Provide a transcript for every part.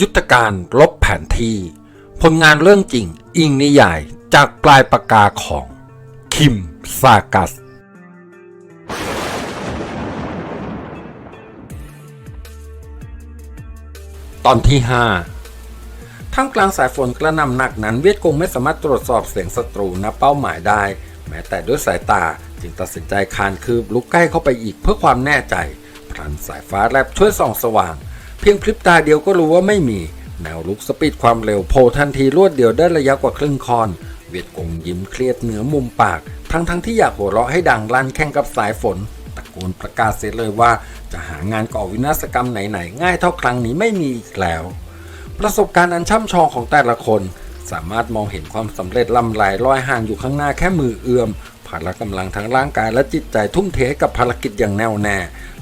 ยุทธการลบแผนที่ ผลงานเรื่องจริงอิงนิยายจากปลายปากกาของ คิมซากัส ตอนที่ 5 ท่ามกลางสายฝนกระหน่ำหนักนั้นเวียดกงไม่สามารถตรวจสอบเสียงศัตรูณเป้าหมายได้ แม้แต่ด้วยสายตาจึงตัดสินใจคานคืบลุกใกล้เข้าไปอีกเพื่อความแน่ใจพลันสายฟ้าแลบช่วยส่องสว่าง เพียงพริบตาเดียวก็รู้ว่าไม่มี แนวลุกสปีดความเร็วโผล่ทันทีรวดเดียวได้ระยะกว่าครึ่งคอน เวียดกงยิ้มเครียดเหนือมุมปาก ทั้งทั้งๆที่อยากหัวเราะให้ดังลั่นแข่งกับสายฝนตะโกนประกาศเสียเลยว่า จะหางานก่อวินาศกรรมไหนๆง่ายเท่าครั้งนี้ไม่มีอีกแล้ว ประสบการณ์อันช่ำชองของแต่ละคน สามารถมองเห็นความสำเร็จลำลายลอยห่างอยู่ข้างหน้าแค่มือเอื้อมพละกำลังทั้งร่างกายและจิตใจทุ่มเทกับภารกิจอย่างแน่วแน่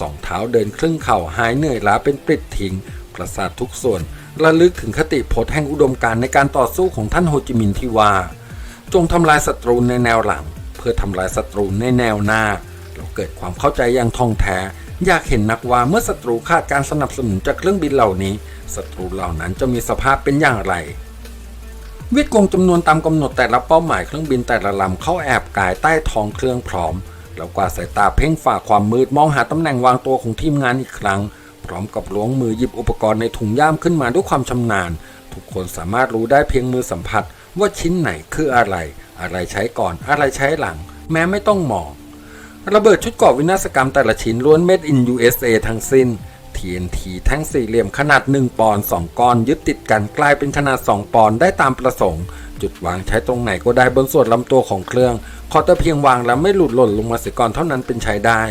สองเท้าเดินครึ่งเข่าหายเหนื่อยล้าเป็นปลิดทิ้งประสาททุกส่วนระลึกถึงคติพจน์แห่งอุดมการในการต่อสู้ของท่านโฮจิมินห์ที่ว่า จงทำลายศัตรูในแนวหลัง เพื่อทำลายศัตรูในแนวหน้า เราเกิดความเข้าใจอย่างท่องแท้ อยากเห็นนักว่าเมื่อศัตรูขาดการสนับสนุนจากเครื่องบินเหล่านี้ศัตรูเหล่านั้นจะมีสภาพเป็นอย่างไรเวียดกงจำนวนตามกำหนดแต่ละเป้าหมายเครื่องบินแต่ละลำเข้าแอบกายใต้ท้องเครื่องพร้อม แล้วกวาดสายตาเพ่งฝ่าความมืดมองหาตำแหน่งวางตัวของทีมงานอีกครั้ง พร้อมกับล้วงมือหยิบอุปกรณ์ในถุงย่ามขึ้นมาด้วยความชำนาญ ทุกคนสามารถรู้ได้เพียงมือสัมผัส ว่าชิ้นไหนคืออะไร อะไรใช้ก่อนอะไรใช้หลัง แม้ไม่ต้องมองระเบิดชุดก่อวินาศกรรมแต่ละชิ้นล้วน made in USA ทั้งสิ้น TNT แท่งสี่เหลี่ยมขนาด 1 ปอนด์2ก้อนยึดติดกันกลายเป็นขนาด 2 ปอนด์ได้ตามประสงค์ จุดวางใช้ตรงไหนก็ได้บนส่วนลำตัวของเครื่อง ขอแต่เพียงวางแล้วไม่หลุดหล่นลงมาเสียก่อนเท่านั้นเป็นใช้ได้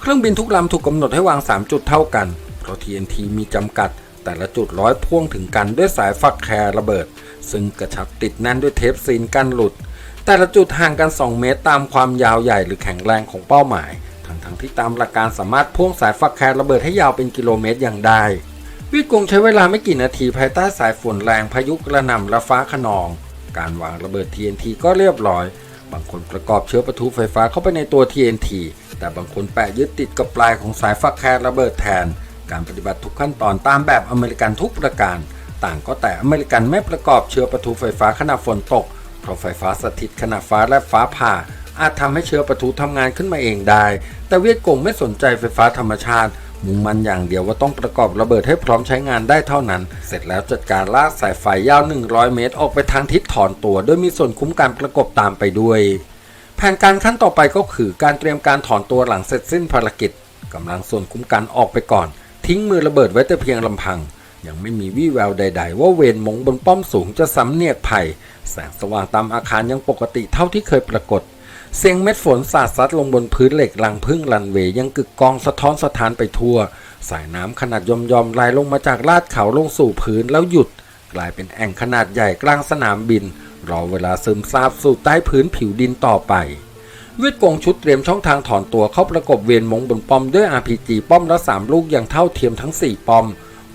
เครื่องบินทุกลำถูกกำหนดให้วาง 3 จุดเท่ากัน เพราะ TNT มีจำกัด แต่ละจุดร้อยพ่วงถึงกันด้วยสายฟักแคร์ระเบิด ซึ่งกระชับติดแน่นด้วยเทปซีนกันหลุด แต่ละจุดห่างกัน 2 เมตรตามความยาวใหญ่หรือแข็งแรงของเป้าหมาย ทั้งทั้งๆที่ตามหลักการสามารถพ่วงสายฟักแคร์ระเบิดให้ยาวเป็นกิโลเมตรอย่างได้วิกงใช้เวลาไม่กี่นาทีภายใต้สายฝนแรงพายุกระหน่ำและฟ้าขนอง การวางระเบิด TNT ก็เรียบร้อย บางคนประกอบเชื้อประทุไฟฟ้าเข้าไปในตัว TNT แต่บางคนแปะยึดติดกับปลายของสายฟักแคร์ระเบิดแทน การปฏิบัติทุกขั้นตอนตามแบบอเมริกันทุกประการ ต่างก็แต่อเมริกันไม่ประกอบเชื้อประทุไฟฟ้าขณะฝนตก เพราะไฟฟ้าสถิตขณะฟ้าและฟ้าผ่า อาจทำให้เชื้อประทุทำงานขึ้นมาเองได้ แต่เวียดกงไม่สนใจไฟฟ้าธรรมชาติ มุ่งมันอย่างเดียวว่าต้องประกอบระเบิดให้พร้อมใช้งานได้เท่านั้น เสร็จแล้วจัดการลากสายไฟยาว 100 เมตร ออกไปทางทิศถอนตัวโดยมีส่วนคุ้มการประกบตามไปด้วย แผนการขั้นต่อไปก็คือการเตรียมการถอนตัวหลังเสร็จสิ้นภารกิจกำลังส่วนคุ้มกันออกไปก่อน ทิ้งมือระเบิดไว้แต่เพียงลำพัง ยังไม่มีวี่แววใด ๆ ว่าเวรมงบนป้อมสูงจะสำเนียกภัยแสงสว่างตามอาคารยังปกติเท่าที่เคยปรากฏ เสียงเม็ดฝนสาดซัดลงบนพื้นเหล็กลังพึ่งรันเวยังกึกกองสะท้อนสะท้านไปทั่ว สายน้ำขนาดยอมยอมๆไหลลงมาจากลาดเขาลงสู่พื้นแล้วหยุด กลายเป็นแอ่งขนาดใหญ่กลางสนามบิน รอเวลาซึมซาบสู่ใต้พื้นผิวดินต่อไปเวทกงชุดเตรียมช่องทางถอนตัวเข้าประกบเวียนมงบนป้อมด้วย RPG ป้อมละสามลูกอย่างเท่าเทียมทั้ง 4 ป้อม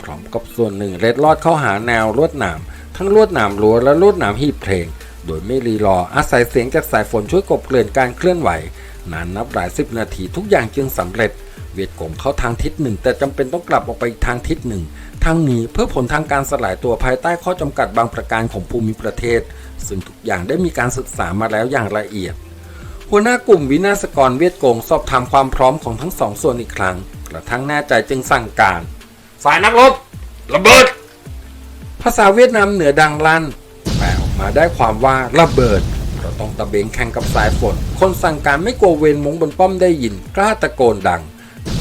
พร้อมกับส่วนหนึ่งเล็ดลอดเข้าหาแนวลวดหนาม ทั้งลวดหนามรั้วและลวดหนามหีบเพลง โดยไม่รีรออาศัยเสียงจากสายฝนช่วยกลบเกลื่อนการเคลื่อนไหวนานนับหลายสิบนาทีทุกอย่างจึงสำเร็จ เวียดกงเข้าทางทิศหนึ่ง แต่จำเป็นต้องกลับออกไปอีกทางทิศหนึ่งทั้งนี้เพื่อผลทางการสลายตัวภายใต้ข้อจำกัดบางประการของภูมิประเทศ ซึ่งทุกอย่างได้มีการศึกษามาแล้วอย่างละเอียด หัวหน้ากลุ่มวินาศกรเวียดกงสอบถามความพร้อมของทั้งสองส่วนอีกครั้ง กระทั่งแน่ใจจึงสั่งการ ฝ่ายนักรบระเบิด ภาษาเวียดนามเหนือดังลั่นแปลออก มาได้ความว่าระเบิดเราต้องตะเบงแข่งกับสายฝน คนสั่งการไม่กลัวเวรมงบนป้อมได้ยิน กล้าตะโกนดัง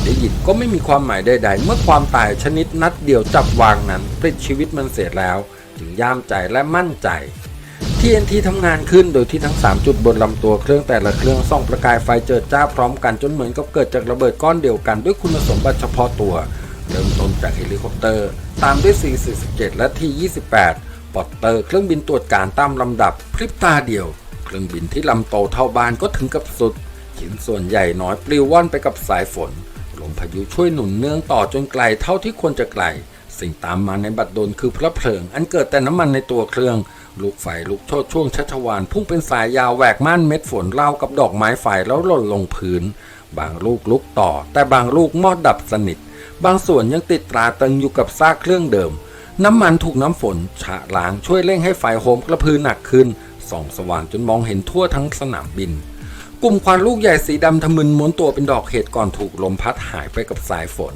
ได้ยินก็ไม่มีความหมายใดๆ เมื่อความตายชนิดนัดเดียวจับวางนั้นปลิดชีวิตมันเสียแล้ว จึงย่ามใจและมั่นใจ TNT ทำงานขึ้นโดยที่ทั้ง 3 จุดบนลำตัวเครื่องแต่ละเครื่องส่องประกายไฟเจิดจ้าพร้อมกันจนเหมือนกับเกิดจากระเบิดก้อนเดียวกันด้วยคุณสมบัติเฉพาะตัว เริ่มต้นจากเฮลิคอปเตอร์ ตามด้วย C-47 และ T-28 ปอตเตอร์เครื่องบินตรวจการตามลำดับพริบตาเดียว เครื่องบินที่ลำโตเท่าบ้านก็ถึงกับสุดชิ้นส่วนใหญ่น้อยปลิวว่อนไปกับสายฝนลมพายุช่วยหนุนเนื่องต่อจนไกลเท่าที่ควรจะไกล สิ่งตามมาในบัดดลคือพระเพลิง อันเกิดแต่น้ำมันในตัวเครื่อง ลูกไฟลุกโชดช่วงชัชวานพุ่งเป็นสายยาวแหวกม่านเม็ดฝนเล่าวกับดอกไม้ไฟแล้วหล่นลงพื้น บางลูกลุกต่อ แต่บางลูกมอดดับสนิท บางส่วนยังติดตราตึงอยู่กับซากเครื่องเดิม น้ำมันถูกน้ำฝนฉะล้างช่วยเร่งให้ไฟโฮมกระพือหนักขึ้นส่องสว่างจนมองเห็นทั่วทั้งสนามบิน กลุ่มควันลูกใหญ่สีดำทะมึนม้วนตัวเป็นดอกเห็ดก่อนถูกลมพัดหายไปกับสายฝน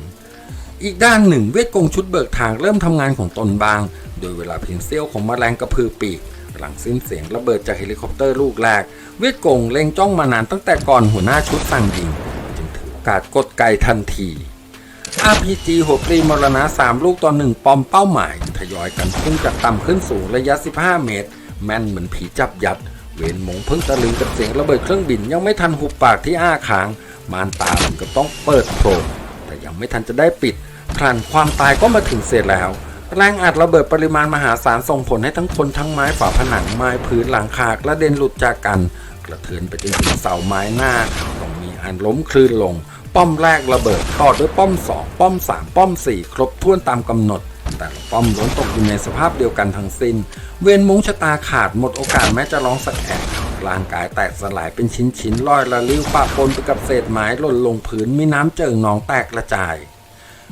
อีกด้านหนึ่งเวทกงชุดเบิกทางเริ่มทำงานของตนบาง โดยเวลาเพียงเสี้ยวของแมลงกระพือปีก หลังสิ้นเสียงระเบิดจากเฮลิคอปเตอร์ลูกแรก เวทกงเล็งจ้องมานานตั้งแต่ก่อนหัวหน้าชุดสั่งยิง จึงถือโอกาสกดไกทันที RPG หัวปรีมรณะ 3 ลูกต่อหนึ่งปอมเป้าหมายทยอยกันพุ่งจากต่ำขึ้นสูงระยะ 15 เมตร แม่นเหมือนผีจับยัด เวนหมงเพิ่งตะลึงกับเสียงระเบิดเครื่องบินยังไม่ทันหุบปากที่อ้าค้าง มานตามันก็ต้องเปิดโพรงแต่ยังไม่ทันจะได้ปิดพลันความตายก็มาถึงเสร็จแล้ว แรงอัดระเบิดปริมาณมหาศาลส่งผลให้ทั้งคนทั้งไม้ฝาผนังไม้พื้นหลังคากระเด็นหลุดจากกัน กระเทือนไปจนถึงเสาไม้หน้าต้องมีอันล้มคลื่นลง ป้อมแรกระเบิดต่อด้วยป้อม 2 ป้อม 3 ป้อม 4 ครบถ้วนตามกำหนด แต่ละป้อมล้วนตกอยู่ในสภาพเดียวกันทั้งสิ้น เวียนมุ้งชะตาขาดหมดโอกาสแม้จะร้องสักแอะร่างกายแตกสลายเป็นชิ้นๆลอยละลิ้วปะปนไปกับเศษไม้หล่นลงพื้นมีน้ำเจิ่งหนองแตกกระจาย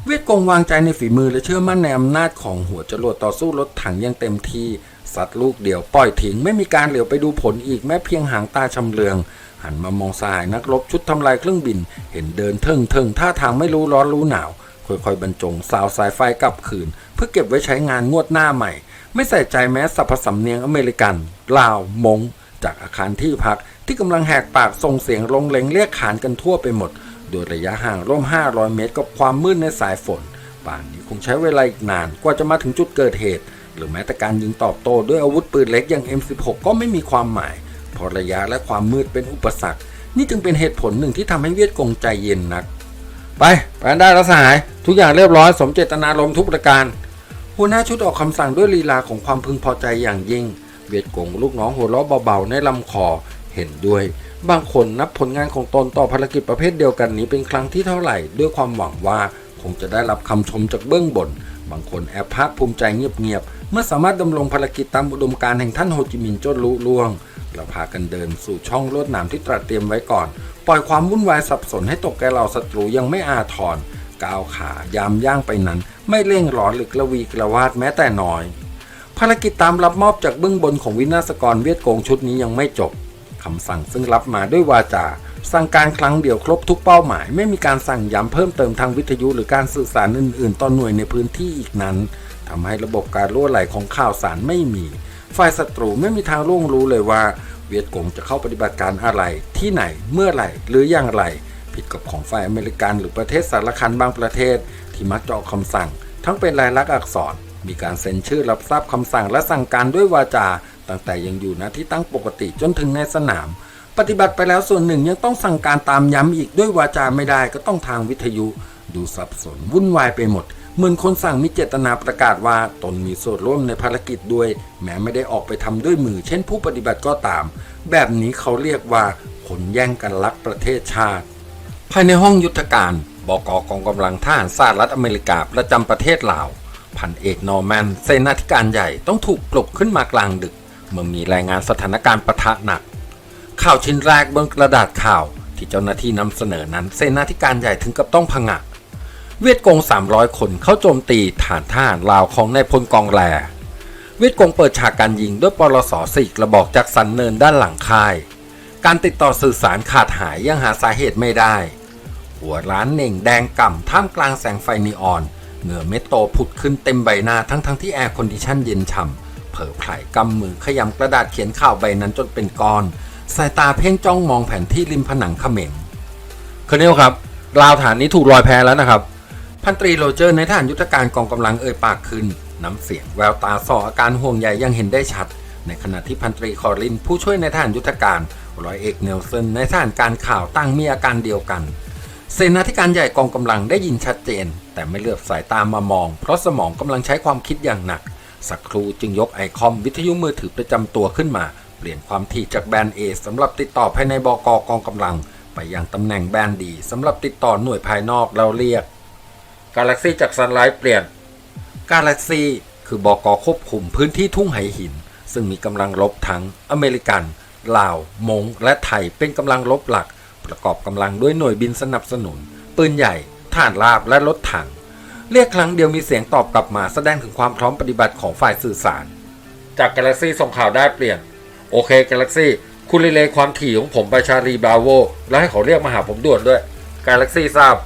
เวียดกงวางใจในฝีมือและเชื่อมั่นในอำนาจของหัวจรวดต่อสู้รถถังย่างเต็มที่สัตว์ลูกเดียวปล่อยทิ้งไม่มีการเหลียวไปดูผลอีกแม้เพียงหางตาชำเลือง หันมามองสหายนักรบชุดทำลายเครื่องบิน เห็นเดินเทิงเทิงท่าทางไม่รู้ร้อนรู้หนาว ค่อยๆบรรจงสาวสายไฟกลับคืน เพื่อเก็บไว้ใช้งานงวดหน้าใหม่ ไม่ใส่ใจแม้สรรพสำเนียงอเมริกันลาวมง จากอาคารที่พักที่กำลังแหกปากส่งเสียงลงเลงเรียกขานกันทั่วไปหมด โดยระยะห่างร่วม 500 เมตรกับความมืดในสายฝนป่านนี้คงใช้เวลาอีกนานกว่าจะมาถึงจุดเกิดเหตุ หรือแม้แต่การยิงตอบโต้ด้วยอาวุธปืนเล็กอย่าง M16 ก็ไม่มีความหมาย เพราะระยะและความมืดเป็นอุปสรรค นี่จึงเป็นเหตุผลหนึ่งที่ทำให้เวียดกงใจเย็นนัก ไปไปได้แล้วสหาย ทุกอย่างเรียบร้อยสมเจตนารมณ์ทุกประการ หัวหน้าชุดออกคำสั่งด้วยลีลาของความพึงพอใจอย่างยิ่ง เวียดกงลูกน้องหัวเราะเบาๆในลำคอเห็นด้วย บางคนนับผลงานของตนต่อภารกิจประเภทเดียวกันนี้เป็นครั้งที่เท่าไหร่ด้วยความหวังว่าคงจะได้รับคำชมจากเบื้องบน บางคนแอบภาคภูมิใจเงียบๆ เมื่อสามารถดำรงภารกิจตามอุดมการณ์แห่งท่านโฮจิมินห์จนลุล่วง เราพากันเดินสู่ช่องลวดหนามที่ตรัสเตรียมไว้ก่อน ปล่อยความวุ่นวายสับสนให้ตกแก่เหล่าศัตรูยังไม่อาทรก้าวขายามย่างไปนั้น ไม่เร่งร้อนหรือกระวีกระวาดแม้แต่น้อย ภารกิจตามรับมอบจากเบื้องบนของวินาศกรเวียดโกงชุดนี้ยังไม่จบคำสั่งซึ่งรับมาด้วยวาจาสั่งการครั้งเดียวครบทุกเป้าหมาย ไม่มีการสั่งย้ำเพิ่มเติมทางวิทยุหรือการสื่อสารอื่น ๆ ต่อหน่วยในพื้นที่อีกนั้นทำให้ระบบการรั่วไหลของข่าวสารไม่มี ฝ่ายศัตรูไม่มีทางล่วงรู้เลยว่า เวียดกงจะเข้าปฏิบัติการอะไร ที่ไหนเมื่อไหร่ หรืออย่างไร ผิดกับของฝ่ายอเมริกันหรือประเทศสารคันบางประเทศ ที่มักจะออกคำสั่ง ทั้งเป็นลายลักษณ์อักษร มีการเซ็นชื่อรับทราบคำสั่งและสั่งการด้วยวาจา ตั้งแต่ยังอยู่ณที่ตั้งปกติจนถึงในสนาม ปฏิบัติไปแล้วส่วนหนึ่งยังต้องสั่งการตามย้ำอีกด้วยวาจาไม่ได้ก็ต้องทางวิทยุ ดูสับสนวุ่นวายไปหมด เหมือนคนสั่งมีเจตนาประกาศว่าตนมีส่วนร่วมในภารกิจด้วย แม้ไม่ได้ออกไปทำด้วยมือ เช่นผู้ปฏิบัติก็ตาม แบบนี้เขาเรียกว่าคนแย่งกันรักประเทศชาติ ภายในห้องยุทธการบกกองกำลังทหารสหรัฐอเมริกาประจำประเทศลาวพันเอกนอร์แมนเสนาธิการใหญ่ต้องถูกปลุกขึ้นมากลางดึก เมื่อมีรายงานสถานการณ์ปะทะหนัก ข่าวชิ้นแรกบนกระดาษข่าว ที่เจ้าหน้าที่นำเสนอนั้นเสนาธิการใหญ่ถึงกับต้องผงะ เวียดกง 300 คนเข้าโจมตีฐานทหารลาวของนายพลกองแล เวียดกงเปิดฉากการยิงด้วยปลสสี่กระบอกจากสันเนินด้านหลังค่าย การติดต่อสื่อสารขาดหายยังหาสาเหตุไม่ได้ หัวร้านเน่งแดงก่ำท่ามกลางแสงไฟนีออน เหงื่อเม็ดโตผุดขึ้นเต็มใบหน้าทั้งทั้งๆที่แอร์คอนดิชันเย็นฉ่ำเผลอไผลกำมือขยำกระดาษเขียนข่าวใบนั้นจนเป็นก้อน สายตาเพ่งจ้องมองแผนที่ริมผนังเขม็งคเนลครับราวฐานนี้ถูกลอยแพแล้วนะครับ พันตรีโรเจอร์ในฐานยุทธการกองกำลังเอ่ยปากขึ้นน้ำเสียงแววตาส่ออาการห่วงใยยังเห็นได้ชัด ในขณะที่พันตรีคอริน ผู้ช่วยในฐานยุทธการร้อยเอกเนลสันในฐานการข่าวตั้งมีอาการเดียวกัน เสนาธิการใหญ่กองกำลังได้ยินชัดเจน แต่ไม่เลือบสายตามามอง เพราะสมองกำลังใช้ความคิดอย่างหนัก สักครู่จึงยกไอคอมวิทยุมือถือประจำตัวขึ้นมา เปลี่ยนความถี่จากแบนเอสำหรับติดต่อภายในบกกองกำลัง ไปยังตำแหน่งแบนดีสำหรับติดต่อหน่วยภายนอกเราเรียก กาแล็กซี่จากซันไลท์เปลี่ยน กาแล็กซี่คือบอกควบคุมพื้นที่ทุ่งไหหิน ซึ่งมีกำลังรบทั้งอเมริกัน ลาว มง และไทยเป็นกำลังรบหลัก ประกอบกำลังด้วยหน่วยบินสนับสนุน ปืนใหญ่ฐานราบและรถถัง เรียกครั้งเดียวมีเสียงตอบกลับมาแสดงถึงความพร้อมปฏิบัติของฝ่ายสื่อสาร จากกาแล็กซี่ส่งข่าวได้เปลี่ยน โอเคกาแล็กซี่คุณรีเลย์ความถี่ของผมไปชาลีบราโวแล้วให้เขาเรียกมาหาผมด่วนด้วยกาแล็กซี่ทราบ